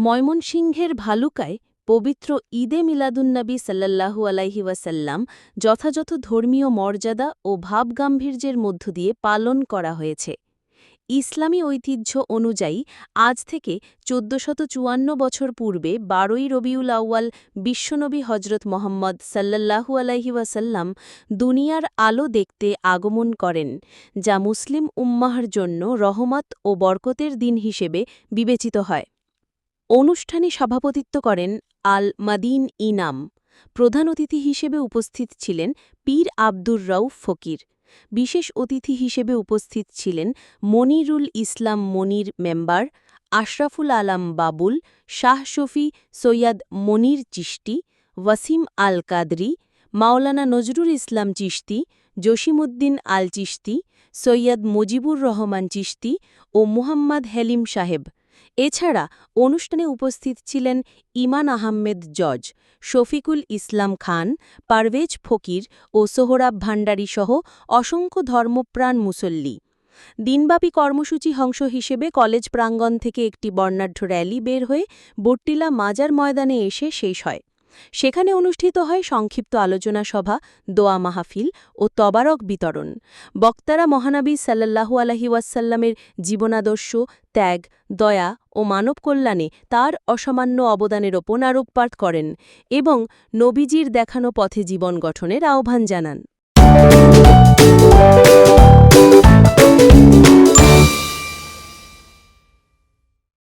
ময়মনসিংহের ভালুকায় পবিত্র ঈদে মিলাদুন্নবী সাল্লাল্লাহু আলাইহি ওয়াসাল্লাম যথাযথ ধর্মীয় মর্যাদা ও ভাবগাম্ভীর্যের মধ্য দিয়ে পালন করা হয়েছে। ইসলামী ঐতিহ্য অনুযায়ী আজ থেকে চোদ্দশত চুয়ান্ন বছর পূর্বে বারোই রবিউল আউয়াল বিশ্বনবী হজরত মোহাম্মদ সাল্লাল্লাহু আলাইহি ওয়াসাল্লাম দুনিয়ার আলো দেখতে আগমন করেন, যা মুসলিম উম্মাহর জন্য রহমত ও বরকতের দিন হিসেবে বিবেচিত হয়। অনুষ্ঠানে সভাপতিত্ব করেন আল মাদিন ইনাম। প্রধান অতিথি হিসেবে উপস্থিত ছিলেন পীর আব্দুর রউফ ফকির। বিশেষ অতিথি হিসেবে উপস্থিত ছিলেন মনিরুল ইসলাম মনির মেম্বার, আশরাফুল আলাম বাবুল, শাহ শফি সৈয়দ মনির চিশতি, ওয়াসিম আল কাদরি মাওলানা নজরুল ইসলাম চিশতি জসিমুদ্দিন আল চিশতি সৈয়দ মুজিবুর রহমান চিশতি ও মুহাম্মদ হেলিম সাহেব। এছাড়া অনুষ্ঠানে উপস্থিত ছিলেন ইমান আহমেদ জজ, শফিকুল ইসলাম খান, পারভেজ ফকির ও সোহরাব ভান্ডারী সহ অসংখ্য ধর্মপ্রাণ মুসল্লি। দিনব্যাপী কর্মসূচি অংশ হিসেবে কলেজ প্রাঙ্গণ থেকে একটি বর্ণাঢ্য র্যালি বের হয়ে বট্টিলা মাজার ময়দানে এসে শেষ হয়। সেখানে অনুষ্ঠিত হয় সংক্ষিপ্ত আলোচনা সভা, দোয়া মাহফিল ও তবারক বিতরণ। বক্তারা মহানবী সাল্লাহু আলহি ওয়াসাল্লামের জীবনাদর্শ, ত্যাগ, দয়া ও মানব কল্যাণে তার অসামান্য অবদানের ওপর আরোপপাত করেন এবং নবীজির দেখানো পথে জীবন গঠনের আহ্বান জানান।